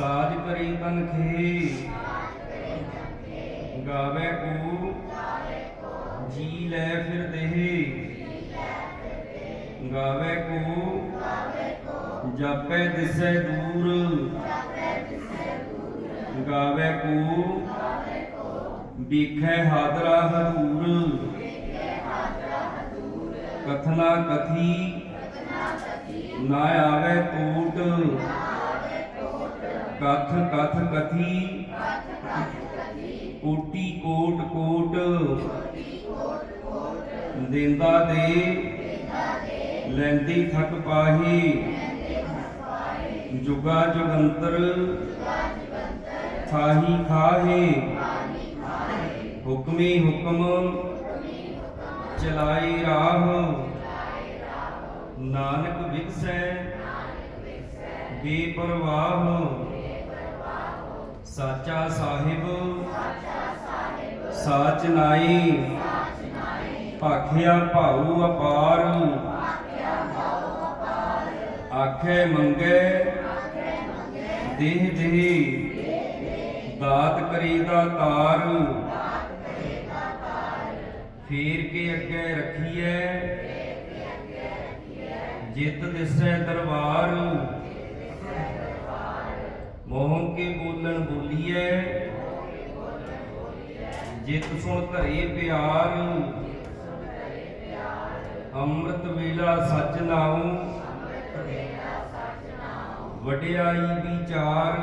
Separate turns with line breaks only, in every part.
ਸਾਜ ਕਰੀ ਤਨਖੇ ਗਾਵੇ ਕੋ ਜੀ ਲੈ ਫਿਰ ਦੇਹ ਗਾਵੇ ਕੋ ਜਾਪੇ ਦਿਸੈ ਦੂਰ ਗਾਵੇ ਕੋ ਵਿਖੇ ਹਾਦਰਾ ਹਦੂਰ। ਕਥਨਾ ਕਥੀ। ਨਾ ਆਵੇ ਟੂਟ ਕਥ ਕਥ ਕਥੀ। ਕੋਟੀ ਕੋਟ ਕੋਟ। ਦਿੰਦਾ ਦੇ। ਲੈਂਦੀ ਥਕ ਪਾਹੀ। ਜੁਗਾ ਜੁਗੰਤਰ। ਖਾਹੀ ਖਾਹੇ। ਹੁਕਮੀ ਹੁਕਮ। ਚਲਾਈ ਰਾਹ। ਨਾਨਕ ਵਿਕਸੈ। ਬੇਪਰਵਾਹ। ਸਾਚਾ ਸਾਹਿਬ। ਸਾਚ ਨਾਈ ਭਾਖਿਆ ਭਾਉ ਅਪਾਰ। ਆਖੇ ਮੰਗੇ। ਦੇਹ ਦੇਹ। ਦਾਤ ਕਰੀ ਦਾ ਤਾਰ। ਫੇਰ ਕੇ ਅੱਗੇ ਰੱਖੀਐ। ਜਿਤ ਦਿਸੈ ਦਰਬਾਰ। ਮੋਹ ਕੇ ਬੋਲਣ ਬੋਲੀਐ। ਜਿਤ ਸੁਣ ਧਰੇ ਪਿਆਰ। ਅੰਮ੍ਰਿਤ ਵੇਲਾ ਸੱਚ ਨਾਉ। ਵਡਿਆਈ ਵਿਚਾਰ।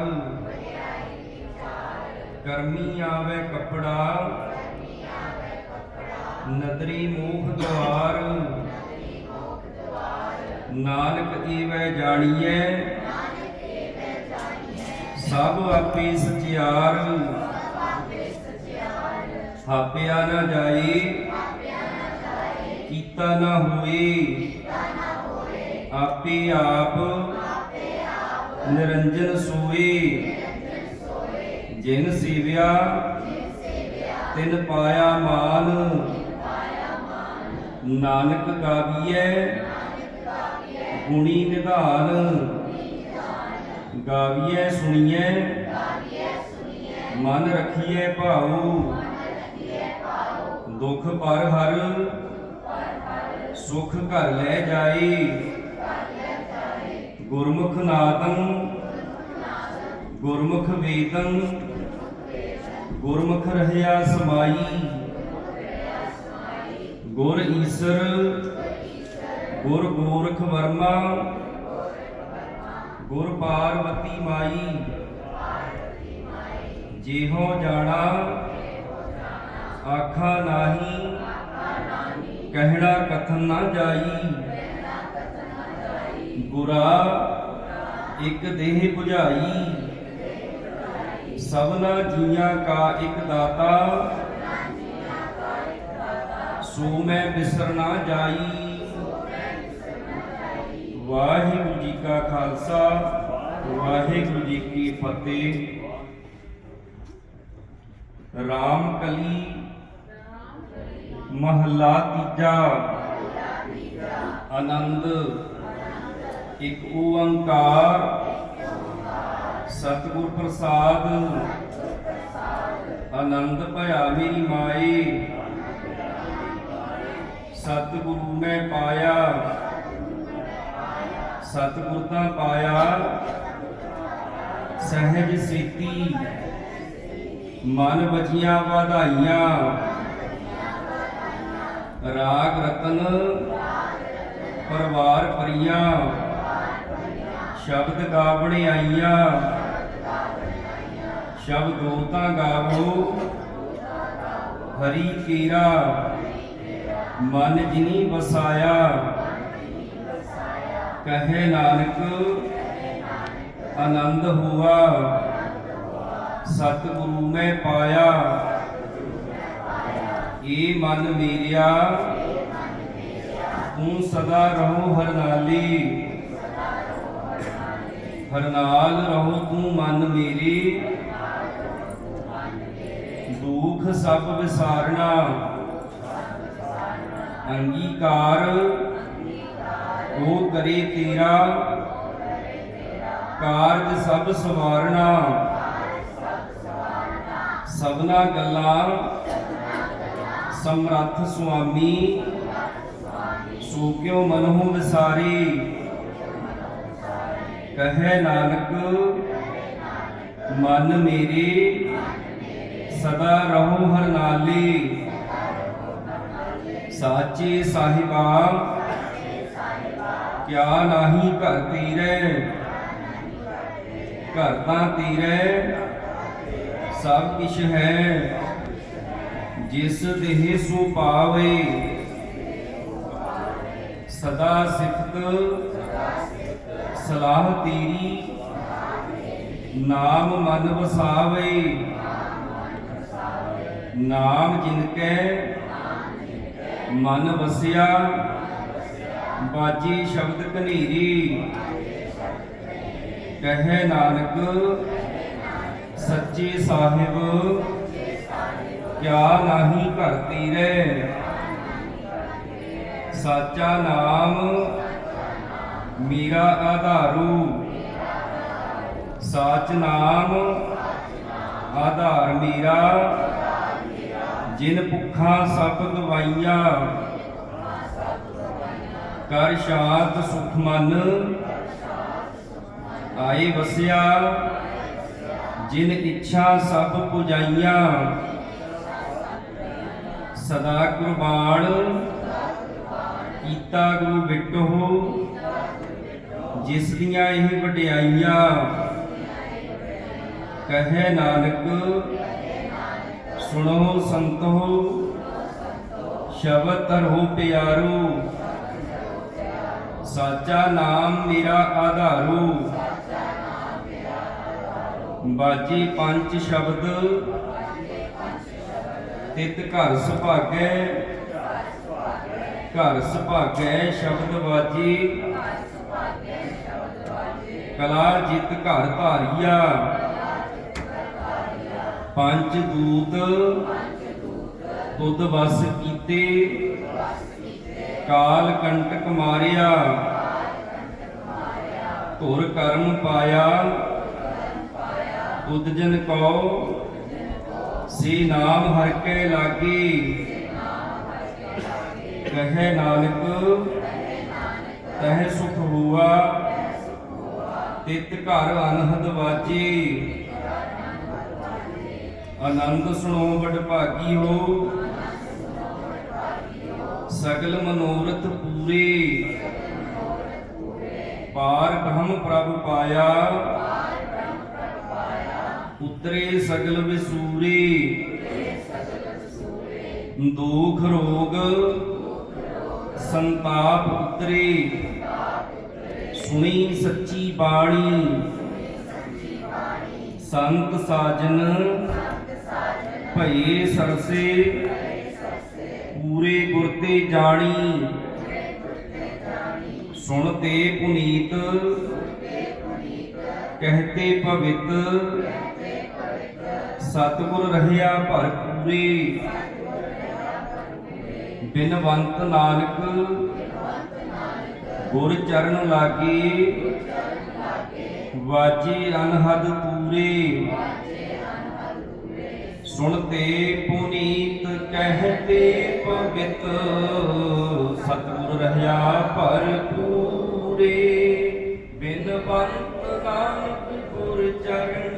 ਕਰਮੀ ਆਵੇ ਕਪੜਾ। ਨਦਰੀ ਮੂਖ ਦਵਾਰ। ਨਾਨਕ ਈਵੈ ਜਾਣੀਐ। ਸਭ ਆਪੇ ਸਚਿਆਰ। ਹਾਪਿਆ ਨਾ ਜਾਈ ਕੀਤਾ ਨਾ ਹੋਏ। ਆਪੇ ਆਪ ਨਿਰੰਜਨ ਸੋਏ। ਜਿਨ ਸੇਵਿਆ, ਤਿਨ ਪਾਇਆ ਮਾਨ। ਨਾਨਕ ਗਾਵੀਐ, ਗੁਣੀ ਨਿਧਾਨ। ਗਾਵੀਐ ਸੁਣੀਐ। ਮਨ ਰਖੀਐ ਭਾਉ। ਦੁਖ ਪਰ ਹਰ। ਸੁਖ ਘਰ ਲੈ ਜਾਈ ਗੁਰਮੁਖ ਨਾਦੰ। ਗੁਰਮੁਖ ਵੇਦੰ। ਗੁਰਮੁਖ ਰਹਿਆ ਸਮਾਈ। ਗੁਰ ਈਸਰ। ਗੁਰ ਗੋਰਖ ਵਰਮਾ। ਗੁਰ ਪਾਰਵਤੀ ਮਾਈ। ਜਿਹੋ ਜਾਣਾ, ਆਖਾ ਨਾਹੀ। ਕਹਿਣਾ ਕਥਨ ਨਾ ਜਾਈ। ਗੁਰਾ, ਇੱਕ ਦੇਹ 부ਝਾਈ ਸਭਨਾ ਜੀਆਂ ਕਾ ਇੱਕ ਦਾਤਾ। ਸੋ ਮੈਂ ਬਿਸਰ ਨਾ ਜਾਈ। ਵਾਹਿਗੁਰੂ ਜੀ ਕਾ ਖਾਲਸਾ, ਵਾਹਿਗੁਰੂ ਜੀ ਕੀ ਫਤਿਹ। ਰਾਮ ਕਲੀ, ਮਹੱਲਾ ਤੀਜਾ। ਆਨੰਦ, ਇੱਕ ਓੰਕਾਰ। ਸਤਿਗੁਰ ਪ੍ਰਸਾਦ, ਆਨੰਦ ਭਇਆ ਮੇਰੀ ਮਾਏ। ਸਤਿਗੁਰੂ ਮੈਂ ਪਾਇਆ। ਸਤਿਗੁਰ ਤਾਂ ਪਾਇਆ, ਸਹਿਜ ਸੀਤੀ। ਮਨ ਵਜੀਆਂ ਵਧਾਈਆਂ। ਰਾਗ ਰਤਨ ਪਰਵਾਰ ਪਰੀਆਂ ਸ਼ਬਦ ਗਾਵਣੇ ਆਈਆਂ। ਸ਼ਬਦ ਗੋਤਾ ਗਾਵੋ। ਹਰੀ ਕੀਰਾ। ਮਨ ਜਿਨੀ ਵਸਾਇਆ। ਕਹੇ ਨਾਨਕ, ਆਨੰਦ ਹੁਆ। ਸਤਿਗੁਰੂ ਮੈਂ ਪਾਇਆ। ਏ ਮਨ ਮੇਰਿਆ। ਤੂੰ ਸਦਾ ਰਹੋ ਹਰਨਾਲੀ। ਹਰਨਾਲ ਰਹੋ ਤੂੰ ਮਨ ਮੇਰੀ। ਦੁੱਖ ਸਭ ਵਿਸਾਰਣਾ ਅੰਗੀਕਾਰ ਉਹ ਕਰੇ ਤੇਰਾ ਕਾਰਜ ਸਭ ਸਵਾਰਣਾ ਸਭਨਾ ਗੱਲਾਂ ਸਮਰੱਥ ਸੁਆਮੀ। ਸੋ ਕਿਉ ਮਨਹੁ ਵਿਸਾਰੀ? ਕਹੇ ਨਾਨਕ, ਮਨ ਮੇਰੇ ਸਦਾ ਰਹੋ ਹਰ ਨਾਲੀ ਸਾਚੇ ਸਾਹਿਬਾ ਕਿਆ ਨਾਹੀ ਘਰ ਤੀਰੈ? ਘਰ ਤਾਂ ਤੀਰੈ, ਸਭ ਕਿਛ ਹੈ। ਜਿਸ ਦੇਹ ਸੋ ਪਾਵੇ, ਸਦਾ ਸਿਫਤ ਸਲਾਹ ਤੇਰੀ, ਨਾਮ ਮਨ ਵਸਾਵੇ। ਨਾਮ ਜਿਨ ਕੈ, ਮਨ ਵਸਿਆ ਬਾਜੀ ਸ਼ਬਦ ਕਨੀਰੀ ਕਹੇ ਨਾਨਕ, ਸੱਚੇ ਸਾਹਿਬ, ਕਿਆ ਨਾਹੀ ਕਰਤੀ ਤੀਰੇ? ਸਾਚਾ ਨਾਮ ਮੇਰਾ ਆਧਾਰੂ। ਸਾਚ ਨਾਮ ਆਧਾਰ ਮੇਰਾ। ਜਿਨ ਭੁੱਖਾ ਸਭ ਗਵਾਈਆਂ। ਕਰ ਸ਼ਾਂਤ ਸੁਖ ਮਨ। ਆਏ ਵਸਿਆ, ਜਿਨ ਇੱਛਾ ਸਭ ਪੁਜਾਈਆਂ। ਸਦਾ ਕੁਰਬਾਨ ਕੀਤਾ ਗੁਰੂ ਬਿਟੋ, ਜਿਸ ਦੀਆਂ ਇਹ ਵਡਿਆਈਆਂ। ਕਹੇ ਨਾਨਕ, ਸੁਣੋ ਸੰਤੋ, ਸ਼ਬਦ ਤਰਹੁ ਪਿਆਰੂ। ਸਾਚਾ ਨਾਮ ਮੇਰਾ ਆਧਾਰੂ। ਬਾਜੀ ਪੰਜ ਸ਼ਬਦ। ਤਿਤ ਘਰ ਸੁਭਾਗੈ। ਘਰ ਸੁਭਾਗੈ ਸ਼ਬਦ ਬਾਜੀ। ਕਲਾ ਜਿਤ ਘਰ ਧਾਰੀਆ। ਪੰਜ ਦੂਤ। ਤੁਧ ਵਸ ਕੀਤੇ। ਕਾਲ ਕੰਟਕ ਮਾਰਿਆ। ਧੁਰ ਕਰਮ ਪਾਇਆ। ਉਦ ਜਨ ਕੋ ਸੀ ਨਾਮ ਹਰ ਕੇ ਲਾਗੀ। ਕਹੇ ਨਾਨਕ। ਤਹ ਸੁਖ ਹੁਆ। ਤਿਤ ਘਰ ਅਨਹਦ ਵਾਜੀ। ਆਨੰਦ ਸੁਣੋ ਵਡ ਭਾਗੀ ਹੋ। ਸਗਲ ਮਨੋਰਥ ਪੂਰੇ। ਪਾਰ ਬ੍ਰਹਮ ਪ੍ਰਭ ਪਾਇਆ। ਉਤਰੇ ਸਗਲ ਵਿਸੂਰੇ। ਦੁਖ ਰੋਗ ਸੰਤਾਪ ਉਤਰੇ। ਸੁਣੀ ਸੱਚੀ ਬਾਣੀ। ਸੰਤ ਸਾਜਨ ਭਏ ਸਰਸੇ। ਪੂਰੇ ਗੁਰ ਤੇ ਜਾਣੀ। ਸੁਣ ਤੇ ਪੁਨੀਤ। ਕਹਤੇ ਪਵਿੱਤ ਸਤਿਗੁਰ ਰਹਿਆ ਭਰਪੂਰੇ ਬਿਨਵੰਤ ਨਾਨਕ। ਗੁਰ ਚਰਨ ਲਾਗੇ। ਵਾਜੇ ਅਨਹਦ ਪੂਰੇ। ਸੁਣਤੇ ਪੁਨੀਤ ਕਹਤੇ ਪਵਿੱਤ ਸਤਿਗੁਰ ਰਹਿਆ ਭਰਪੂਰੇ ਬਿਨਵੰਤ ਨਾਨਕ ਗੁਰ ਚਰਨ